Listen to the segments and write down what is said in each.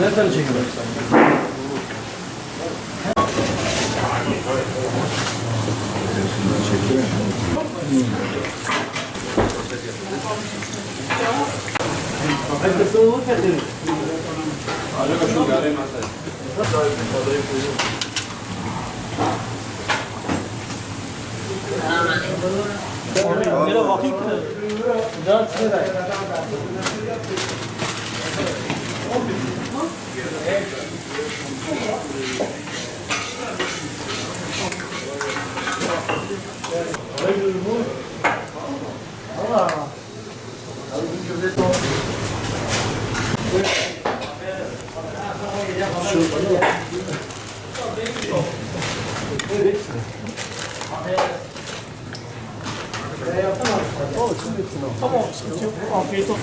Nereden çekiyorlar sen? Arkasını vur kendini. Alo şu gari masaj. Odayı koyuyor. मेरा walking जांच से रहा है Hayırdır bu? Allah Şu Tamam, afiyet olsun.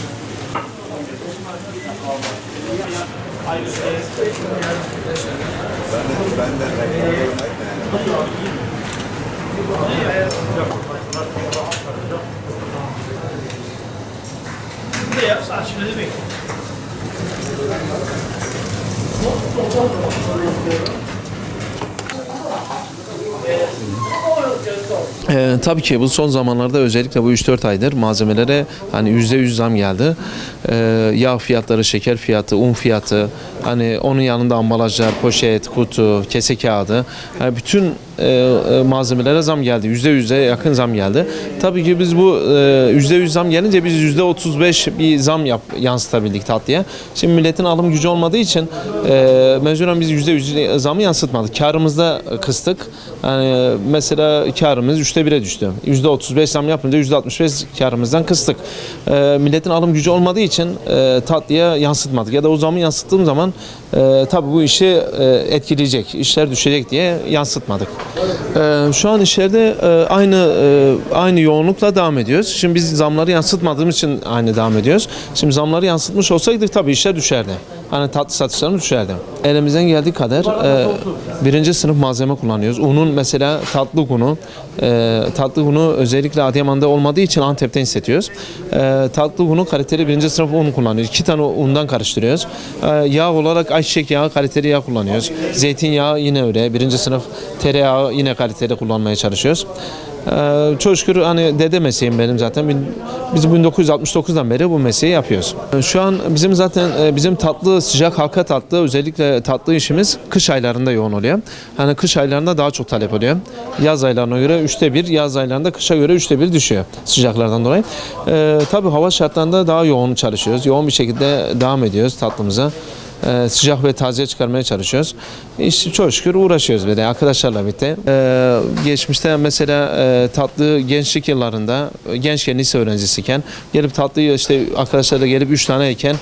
Burada yap, saat şimdi de bekliyorum. Ee, tabii ki bu son zamanlarda özellikle bu 3-4 aydır malzemelere hani %100 zam geldi. Ee, yağ fiyatları, şeker fiyatı, un fiyatı, hani onun yanında ambalajlar, poşet, kutu, kese kağıdı, yani bütün e, e, malzemelere zam geldi. %100'e yakın zam geldi. Tabii ki biz bu e, %100 zam gelince biz %35 bir zam yap, yansıtabildik tatlıya. Şimdi milletin alım gücü olmadığı için e, mecburen biz %100 zamı yansıtmadık. Karımızda kıstık. Yani mesela karımız üçte bire düştü. %35 zam yapınca %65 karımızdan kıstık. E, milletin alım gücü olmadığı için tatlıya yansıtmadık. Ya da o zamı yansıttığım zaman tabii bu işi etkileyecek, işler düşecek diye yansıtmadık. E, şu an işlerde e, aynı e, aynı yoğunlukla devam ediyoruz. Şimdi biz zamları yansıtmadığımız için aynı devam ediyoruz. Şimdi zamları yansıtmış olsaydık tabii işler düşerdi. Hani tatlı satışlarımız düşerdi. Elimizden geldiği kadar e, birinci sınıf malzeme kullanıyoruz. Unun mesela tatlı unu, e, tatlı unu özellikle Adıyaman'da olmadığı için Antep'ten istetiyoruz. E, tatlı unu kaliteli birinci sınıf un kullanıyoruz. İki tane undan karıştırıyoruz. E, yağ olarak ayçiçek yağı kaliteli yağ kullanıyoruz. Zeytinyağı yine öyle. Birinci sınıf tereyağı yine kaliteli kullanmaya çalışıyoruz. Ee, çok şükür hani dede mesleğim benim zaten. Biz 1969'dan beri bu mesleği yapıyoruz. Ee, Şu an bizim zaten e, bizim tatlı sıcak halka tatlı özellikle tatlı işimiz kış aylarında yoğun oluyor. Hani kış aylarında daha çok talep oluyor. Yaz aylarına göre üçte bir, yaz aylarında kışa göre üçte bir düşüyor sıcaklardan dolayı. Ee, tabii hava şartlarında daha yoğun çalışıyoruz. Yoğun bir şekilde devam ediyoruz tatlımıza. Ee, sıcak ve taze çıkarmaya çalışıyoruz. İşte çok şükür uğraşıyoruz böyle arkadaşlarla birlikte. Ee, geçmişte mesela e, tatlı gençlik yıllarında e, gençken lise öğrencisiyken gelip tatlıyı işte arkadaşlarla gelip 3 tane yeken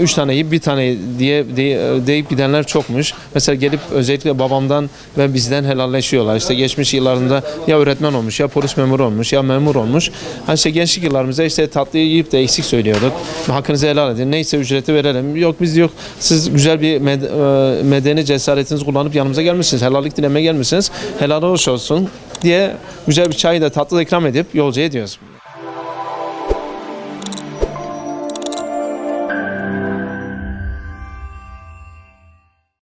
3 tane yiyip bir tane diye, diye deyip gidenler çokmuş. Mesela gelip özellikle babamdan ve bizden helalleşiyorlar. İşte geçmiş yıllarında ya öğretmen olmuş ya polis memuru olmuş ya memur olmuş. Hani işte gençlik yıllarımızda işte tatlıyı yiyip de eksik söylüyorduk. Hakkınızı helal edin. Neyse ücreti verelim. Yok biz yok. Siz güzel bir med- e, medeni cesaretinizi kullanıp yanımıza gelmişsiniz. Helallik dilemeye gelmişsiniz. Helal hoş olsun diye güzel bir çay da tatlı da ikram edip yolcu ediyoruz.